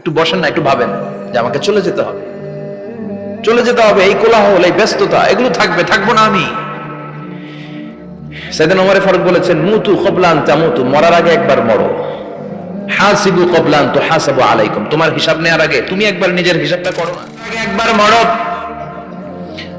একটু বসেন না, একটু ভাবেন যে আমাকে চলে যেতে হবে। চলে যেতে হবে, এই কোলাহল, এই ব্যস্ততা, এগুলো থাকবে, থাকব না আমি। সেদিন ওমরে ফারুক বলেছেন, মুতু কবলান তামুতু, মরার আগে একবার মরো। হাসিবু কবলান তো হাসাবু আলাইকুম। তোমার হিসাব নেওয়ার আগে, তুমি একবার নিজের হিসাবটা করো না। একবার মরো।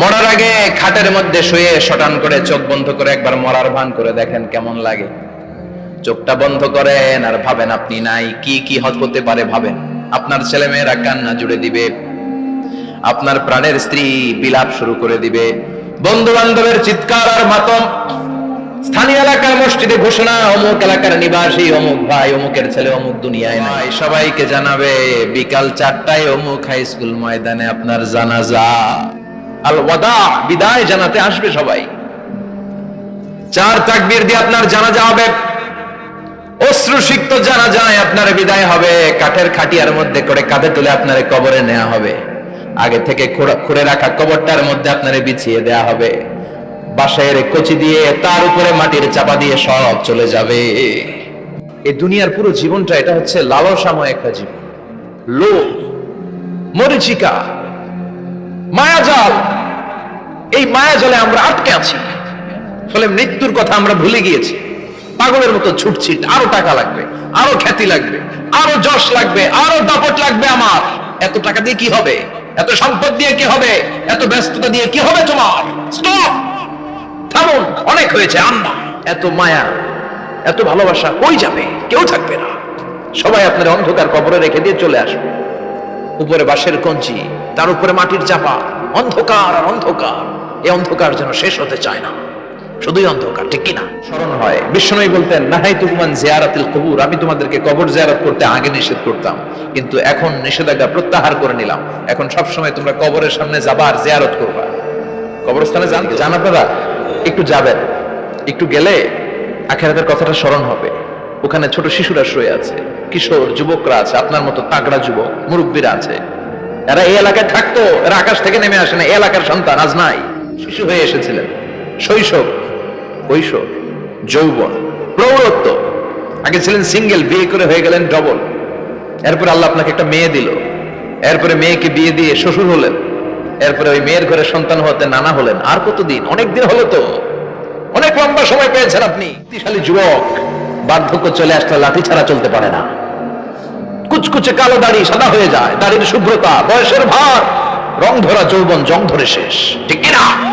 মরার আগে খাটের মধ্যে শুয়ে শটান করে চোখ বন্ধ করে একবার মরার ভান করে দেখেন কেমন লাগে। চোখটা বন্ধ করেন আর ভাবেন আপনি নাই, কি কি হতে পারে ভাবেন। আপনার ছেলে মেয়েরা কান্না জুড়ে দিবে। আপনার প্রাণের স্ত্রী বিলাপ শুরু করে দিবে। বন্ধু বান্ধবের চিৎকার আর মাতম। স্থানীয় এলাকার মসজিদে ঘোষণা অমুক এলাকার নিবাসী অমুক ভাই অমুকের ছেলে অমুক দুনিয়ায় নাই। সবাইকে জানাবে বিকাল চারটায় অমুক হাই স্কুল ময়দানে আপনার জানাজা। আল ওয়াদা বিদায় জানাতে আসবে সবাই। চার তাকবীর দিয়ে আপনার জানাজা হবে। অশ্রুসিক্ত যারা যায়, আপনার বিদায় হবে। কাঠের খাটিয়ার মধ্যে করে কাঁধে তুলে আপনার কবরে নেওয়া হবে। আগে থেকে খোঁড়া- রাখা কবরটার মধ্যে আপনার বিছিয়ে দেয়া হবে। বাসায়ের কচি দিয়ে তার উপরে মাটির চাপা দিয়ে সব চলে যাবে। এই দুনিয়ার পুরো জীবনটা, এটা হচ্ছে লালসাময় একটা জীবন। লোভ, মরিচিকা, মায়াজাল। এই মায়াজালে আমরা আটকে আছি। ফলে মৃত্যুর কথা আমরা ভুলে গিয়েছি। পাগলের মতো ছুটছি, আরও টাকা লাগবে, আরও খ্যাতি লাগবে, আরও যশ লাগবে, আরও দাপট লাগবে আমার। এত টাকা দিয়ে কি হবে? এত সম্পদ দিয়ে কি হবে? এত ব্যস্ততা দিয়ে কি হবে তোমার? অনেক হয়েছে, আন্না। এত মায়া, এত ভালোবাসা কই যাবে? কেউ থাকবে না। সবাই আপনার অন্ধকার কবরে রেখে দিয়ে চলে আসবে। উপরে বাঁশের কঞ্চি, তার উপরে মাটির চাপা, অন্ধকার আর অন্ধকার। এই অন্ধকার যেন শেষ হতে চায় না। শুধুই অন্ধকার, ঠিক কিনা? স্মরণ হয়। বিষ্ণুই বলতেন, নাহাই তুমান জিয়ারাতিল কবুর, আমি তোমাদেরকে কবর জিয়ারত করতে আগে নিষেধ করতাম, কিন্তু এখন নিষেধাজ্ঞা প্রত্যাহার করে নিলাম। এখন সব সময় তোমরা কবরের সামনে যাবা আর জিয়ারত করবা। কবরস্থানে যান যান আপনারা? একটু যাবেন। একটু গেলে আখেরাতের কথাটা স্মরণ হবে। ওখানে ছোট শিশুরা শুয়ে আছে, কিশোর, যুবকরা আছে, আপনার মতো তাগড়া যুবক, মুরব্বীরা আছে। এরা এই এলাকায় থাকতো, এরা আকাশ থেকে নেমে আসে না এলাকার সন্তান আজ নাই। শিশু হয়ে এসেছিলেন। শৈশব। কৈশোর যৌবন, প্রৌঢ়ত্ব। আগে ছিলেন সিঙ্গেল, বিয়ে করে হয়ে গেলেন ডবল এরপরে আল্লাহ আপনাকে একটা মেয়ে দিল। এরপরে মেয়েকে বিয়ে দিয়ে শ্বশুর হলেন। এরপরে ওই মেয়ের ঘরে সন্তান হতে নানা হলেন। আর কতদিন? অনেক দিন হলো তো। অনেক লম্বা সময় পেয়েছেন আপনি। শক্তিশালী যুবক। বার্ধক্য চলে আসলে লাঠি ছাড়া চলতে পারে না। কুচকুচে কালো দাড়ি সাদা হয়ে যায়। দাড়ির শুভ্রতা, বয়সের ভার। রং ধরা যৌবন জং ধরে শেষ। ঠিক কিনা?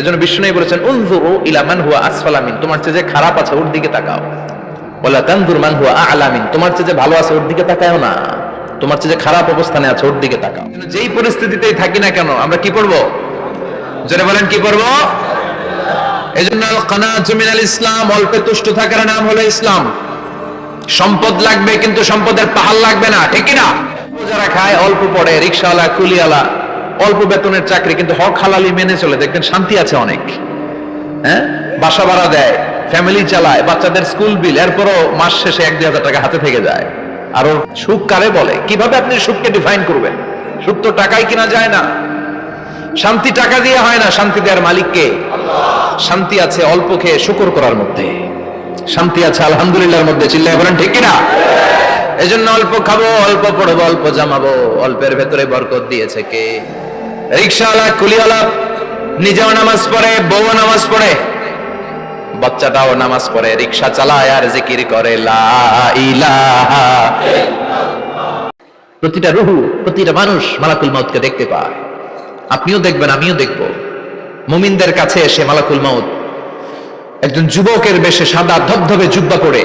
এজন্য বিষ্ণু বলেছেন, উনজুরু ইলা মান হুয়া আসফালামিন তোমার চেয়ে যে খারাপ আছে, ওর দিকে তাকাও। বলা তানদুর মান হুয়া আলামিন তোমার চেয়ে যে ভালো আছে, ওর দিকে তাকাও না। তোমার চেয়ে যে খারাপ অবস্থানে আছে, ওর দিকে তাকাও। যেই পরিস্থিতিতেই থাকি না কেন, আমরা কি করব? জোরে বলেন, কি করব? এই জন্য কানাত মিনাল ইসলাম, অল্পে তুষ্ট থাকার নাম হলো ইসলাম। সম্পদ লাগবে, কিন্তু সম্পদের পাহাড় লাগবে না, ঠিক না? যারা খায় অল্প পড়ে রিক্সাওয়ালা, কুলিওয়ালা অল্প বেতনের চাকরি, কিন্তু হক হালালি মেনে চলে। দেখবেন শান্তি আছে অনেক। হ্যাঁ? বাসা ভাড়া দেয় ফ্যামিলি চালায়, বাচ্চাদের স্কুল বিল এরপরও মাস শেষে এক, দুই হাজার টাকা হাতে থেকে যায়। আরও সুখ কারে বলে? কীভাবে আপনি সুখকে ডিফাইন করবেন? সুখ তো টাকায় কিনা যায় না। শান্তি টাকা দিয়ে হয় না, শান্তি দেওয়ার মালিককে। শান্তি আছে অল্প খেয়ে শুকর করার মধ্যে। শান্তি আছে আলহামদুলিল্লাহর মধ্যে। চিল্লায় বলেন, ঠিক কিনা? এই জন্য অল্প খাব, অল্প পড়ব, অল্প জামাবো। অল্পের ভেতরে বরকত দিয়েছে কে? রিক্সাওয়ালা, কুলিওয়ালা, নিজেও নামাজ পড়ে বউ নামাজ পড়ে। বাচ্চাটাও নামাজ পড়ে, রিক্সা চালায় আর জিকির করে প্রতিটা রুহু, প্রতিটা মানুষ মালাকুল মাউতকে দেখতে পায়। আপনিও দেখবেন, আমিও দেখব। মুমিনদের কাছে এসে মালাকুল মাউত একজন যুবকের বেশে সাদা, ধবধবে জুব্বা করে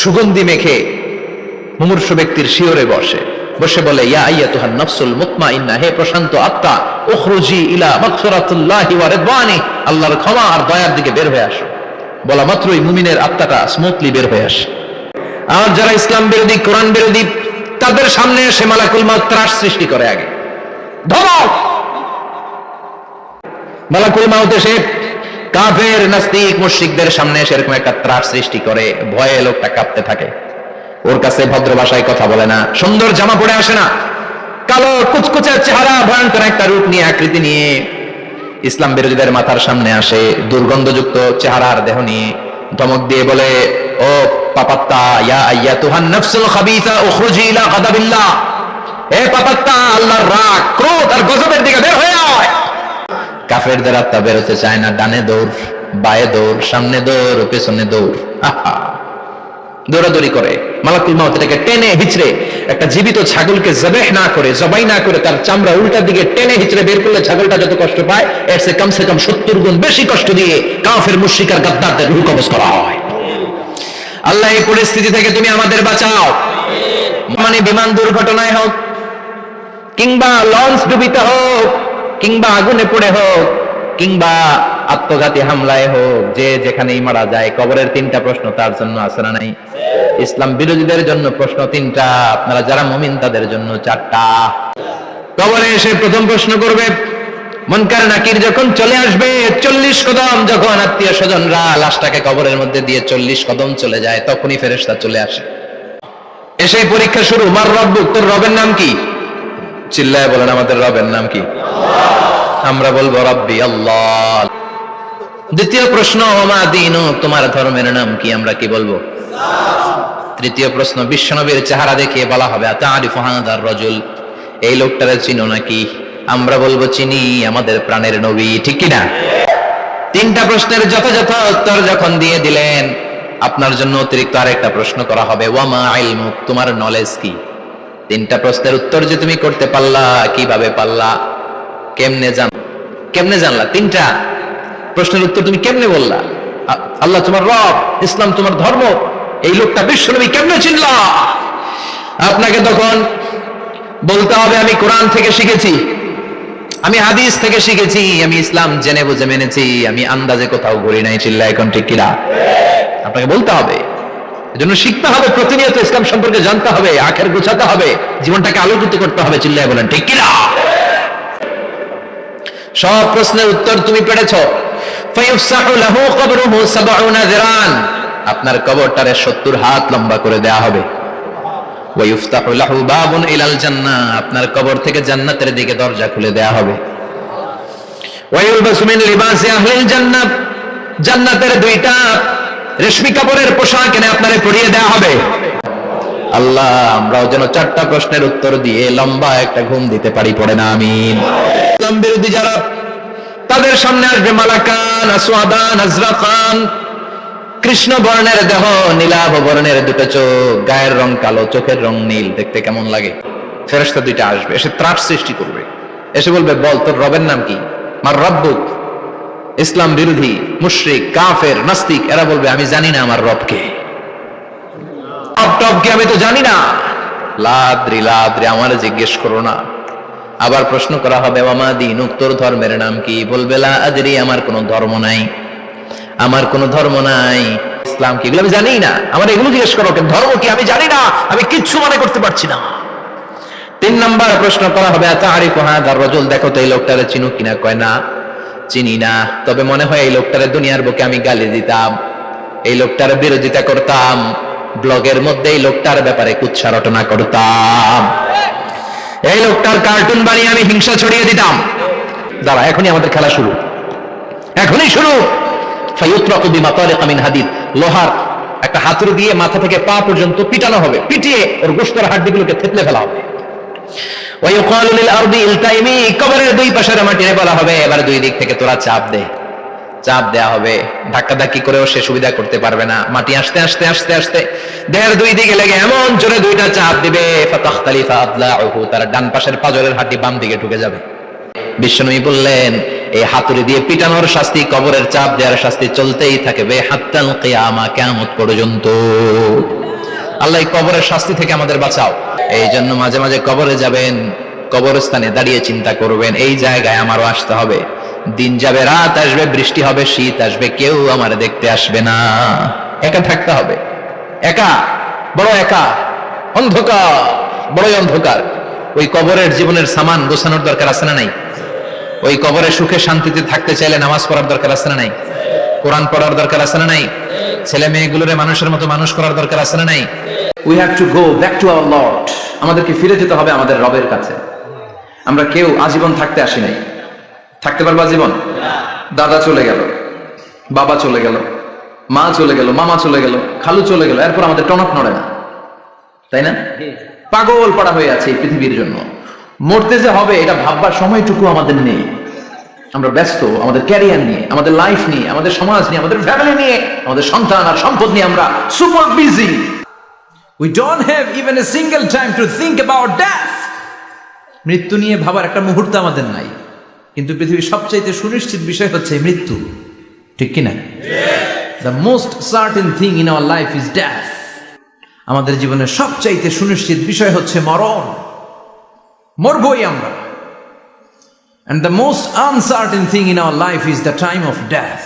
সুগন্ধি মেখে মুমূর্ষ ব্যক্তির শিওরে বসে। বসে বলে, ইয়া আইয়াতুহান নাফসুল মুতমাইন্না, হে প্রশান্ত আত্মা ইলা ওয়া রিদওয়ানি, আল্লাহর ক্ষমা আর দয়ার দিকে বের হয়ে আসো। বলা মাত্রই মুমিনের আত্মাটা স্মুথলি বের হয়ে আসে। আর যারা ইসলাম বিরোধী, কোরআন বিরোধী, তাদের সামনে এসে মালাকুল মাউত ত্রাস সৃষ্টি করে আগে। ধমক! মালাকুল মাউত এসে কাফের, নাস্তিক, মুশরিকদের সামনে এসে এরকম একটা ত্রাস সৃষ্টি করে, ভয়ে লোকটা কাঁপতে থাকে। ওর কাছে ভদ্র ভাষায় কথা বলে না, সুন্দর জামা পরে আসে না। কালো কুচকুচের চেহারা, ভয়ঙ্কর একটা রূপ নিয়ে আকৃতি নিয়ে ইসলাম বিরোধীদের মাথার সামনে আসে, দুর্গন্ধযুক্ত চেহারার দেহ নিয়ে। ধমক দিয়ে বলে, ও পাপাত্তা রাগ আর দিকে চায় না দৌড়, বায়ে দৌড়, সামনে দৌড় দৌড়। দৌড়াদৌড়ি করে। মালাকুল মাউত, এটাকে টেনে হিচড়ে একটা জীবিত ছাগলকে জবেহ না করে, জবাই না করে তার চামড়া উল্টার দিকে টেনে হিচড়ে বের করলে ছাগলটা যত কষ্ট পায়, এর সে কমসে কম সত্তর গুণ বেশি কষ্ট দিয়ে কাফের মুশরিকার গাদ্দারদের রুহ কবজ করা হয়। আল্লাহ, এই পরিস্থিতি থেকে তুমি আমাদের বাঁচাও। মানে বিমান দুর্ঘটনায় হোক, কিংবা লঞ্চ ডুবিতে হোক, কিংবা আগুনে পড়ে হোক, কিংবা আত্মঘাতী হামলায় হোক, যে যেখানেই মারা যায়, কবরের তিনটা প্রশ্ন তার জন্য না নাই? ইসলাম বিরোধীদের জন্য প্রশ্ন তিনটা। আপনারা যারা মমিন, তাদের জন্য চারটা। কবরে এসে প্রথম প্রশ্ন করবে, মনকার নাকির যখন চলে আসবে, চল্লিশ কদম, যখন আত্মীয় স্বজনরা লাশটাকে কবরের মধ্যে দিয়ে চল্লিশ কদম চলে যায়, তখনই ফেরেশতা চলে আসে। এসে পরীক্ষা শুরু, মার রব্বুক তোর রবের নাম কি? চিল্লায় বলেন, আমাদের রবের নাম কি? আমরা বলব রব্বি আল্লাহ। দ্বিতীয় প্রশ্ন তোমার ধর্মের নাম কি? আমরা কি বলব? তৃতীয় প্রশ্ন, বিশ্বনবীর চেহারা দেখিয়ে বলা হবে রজুল। এই লোকটারে চিনো নাকি? আমরা বলব চিনি, আমাদের প্রাণের নবী, ঠিক কি না? তিনটা প্রশ্নের যথাযথ উত্তর যখন দিয়ে দিলেন, আপনার জন্য অতিরিক্ত আরেকটা প্রশ্ন করা হবে, ওয়ামা আইলমুক তোমার নলেজ কি? তিনটা প্রশ্নের উত্তর যে তুমি করতে পারলা, কীভাবে পারলা, কেমনে জান, কেমনে জানলা? তিনটা প্রশ্নের উত্তর তুমি কেমনে বললা? আল্লাহ তোমার রব, ইসলাম তোমার ধর্ম এই লোকটা বিশ্বনবী কেমনে চিনলা? আপনাকে তখন বলতে হবে, আমি কোরআন থেকে শিখেছি, আমি হাদিস থেকে শিখেছি, আমি ইসলাম জেনে বুঝে মেনেছি, আমি আন্দাজে কোথাও ঘুরি নাই চিল্লা এখন ঠিক কিনা? আপনাকে বলতে হবে, এজন্য শিখতে হবে, প্রতিনিয়ত ইসলাম সম্পর্কে জানতে হবে, আখের গুছাতে হবে, জীবনটাকে আলোকিত করতে হবে, চিল্লায় বলেন, ঠিক কিনা? সব প্রশ্নের উত্তর তুমি পেরেছ। ফায়ুফসাহু লাহু আপনার কবরটারে 70 হাত লম্বা করে দেয়া হবে আপনার কবর থেকে জান্নাতের দিকে দরজা খুলে দেয়া হবে মিন জান্নাতের দুইটা রেশমি কাপড়ের পোশাক এনে আপনারে দেয়া হবে আল্লাহ আমরাও যেন চারটা প্রশ্নের উত্তর দিয়ে লম্বা একটা ঘুম দিতে পারি পড়ে না ইসলাম বিরোধী যারা তাদের সামনে আসবে মালাকান কৃষ্ণ বর্ণের দেহ, নীলাভ বর্ণের দুটো চোখ, গায়ের রং কালো, চোখের রং নীল, দেখতে কেমন লাগে? ফেরেশতা দুইটা আসবে, এসে ত্রাস সৃষ্টি করবে। এসে বলবে, বল, তোর রবের নাম কি? মার রব্বুক। ইসলাম বিরোধী, মুশরিক, কাফের, নাস্তিক, এরা বলবে, আমি জানি না আমার রবকে। রব টব কি আমি তো জানি না? লাদ্রি লাদ্রি, আমার জিজ্ঞেস করো না। আবার প্রশ্ন করা হবে মামা দিন উত্তর ধর্মের নাম কি? বলবে, লা আদরি, আমার কোনো ধর্ম নাই। আমার কোনো ধর্ম নাই। ইসলাম কি? এগুলো আমি জানি না। আমার এগুলো জিজ্ঞেস করো কেন? ধর্ম কি? আমি জানি না। আমি কিচ্ছু মনে করতে পারছি না। তিন নাম্বার প্রশ্ন করা হবে আচ্ছা আরিফ হাদার রজল। দেখো তো এই লোকটারে চিনো কিনা? কয়, না, চিনি না। তবে মনে হয় এই লোকটারে দুনিয়ার বুকে আমি গালি দিতাম। এই লোকটার বিরোধিতা করতাম। ব্লগের মধ্যে এই লোকটার ব্যাপারে কুচ্ছা রটনা করতাম। এই লোকটার কার্টুন বানিয়ে আমি হিংসা ছড়িয়ে দিতাম। দাঁড়া, এখনই আমাদের খেলা শুরু। এখনই শুরু। লোহার একটা হাতুড়ি দিয়ে মাথা থেকে পা পর্যন্ত পিটানো হবে। পিটিয়ে ওর গোস্তর হাড্ডিগুলোকে থেতলে ফেলা হবে। দুই পাশের বলা হবে, এবার দুই দিক থেকে তোরা চাপ দে। চাপ দেয়া হবে। ধাক্কা ধাক্কি করেও সে সুবিধা করতে পারবে না। মাটি আসতে আসতে আসতে আসতে দেহের দুই দিকে লেগে এমন জোরে দুইটা চাপ দিবে তার ডান পাশের পাজরের হাড্ডি বাম দিকে ঢুকে যাবে। বিশ্বনবী বললেন, এই হাতুড়ি দিয়ে পিটানোর শাস্তি, কবরের চাপ দেওয়ার শাস্তি চলতেই থাকবে হাত্তাল কিয়ামা, কিয়ামত পর্যন্ত। আল্লাহ কবরের শাস্তি থেকে আমাদের বাঁচাও। এই জন্য মাঝে মাঝে কবরে যাবেন, কবরস্থানে দাঁড়িয়ে চিন্তা করবেন, এই জায়গায় আমারও আসতে হবে। দিন যাবে, রাত আসবে, বৃষ্টি হবে, শীত আসবে, কেউ আমার দেখতে আসবে না। একা থাকতে হবে। একা, বড় একা, অন্ধকার, বড়ই অন্ধকার। ওই কবরের জীবনের সামান গোছানোর দরকার আছে না নাই? ওই কবরে সুখে শান্তিতে থাকতে চাইলে নামাজ পড়ার দরকার আছে না নাই? কোরআন পড়ার দরকার আছে না নাই? ছেলে মেয়েগুলোরে মানুষের মতো মানুষ করার দরকার আছে না নাই? We have to go back to our lord আমাদেরকে ফিরে যেতে হবে আমাদের রবের কাছে। আমরা কেউ আজীবন থাকতে আসি নাই। থাকতে পারব আজীবন? দাদা চলে গেল বাবা চলে গেল মা চলে গেল মামা চলে গেল খালু চলে গেল এরপর আমাদের টনক নড়ে না। তাই না? পাগল পড়া হয়ে আছে এই পৃথিবীর জন্য। মরতে যে হবে এটা ভাববার সময়টুকু আমাদের নেই। আমরা ব্যস্ত আমাদের ক্যারিয়ার নিয়ে আমাদের লাইফ নিয়ে আমাদের সমাজ নিয়ে আমাদের ফ্যামিলি নিয়ে আমাদের সন্তান আর সম্পদ নিয়ে আমরা super busy we don't have even a single time to think about death. মৃত্যু নিয়ে ভাবার একটা মুহূর্ত আমাদের নাই। কিন্তু পৃথিবীর সবচাইতে সুনিশ্চিত বিষয় হচ্ছে মৃত্যু। ঠিক কিনা? The most certain thing in our life is death আমাদের জীবনের সবচাইতে সুনিশ্চিত বিষয় হচ্ছে মরণ। মরবই আমরা and the most uncertain thing in our life is the time of death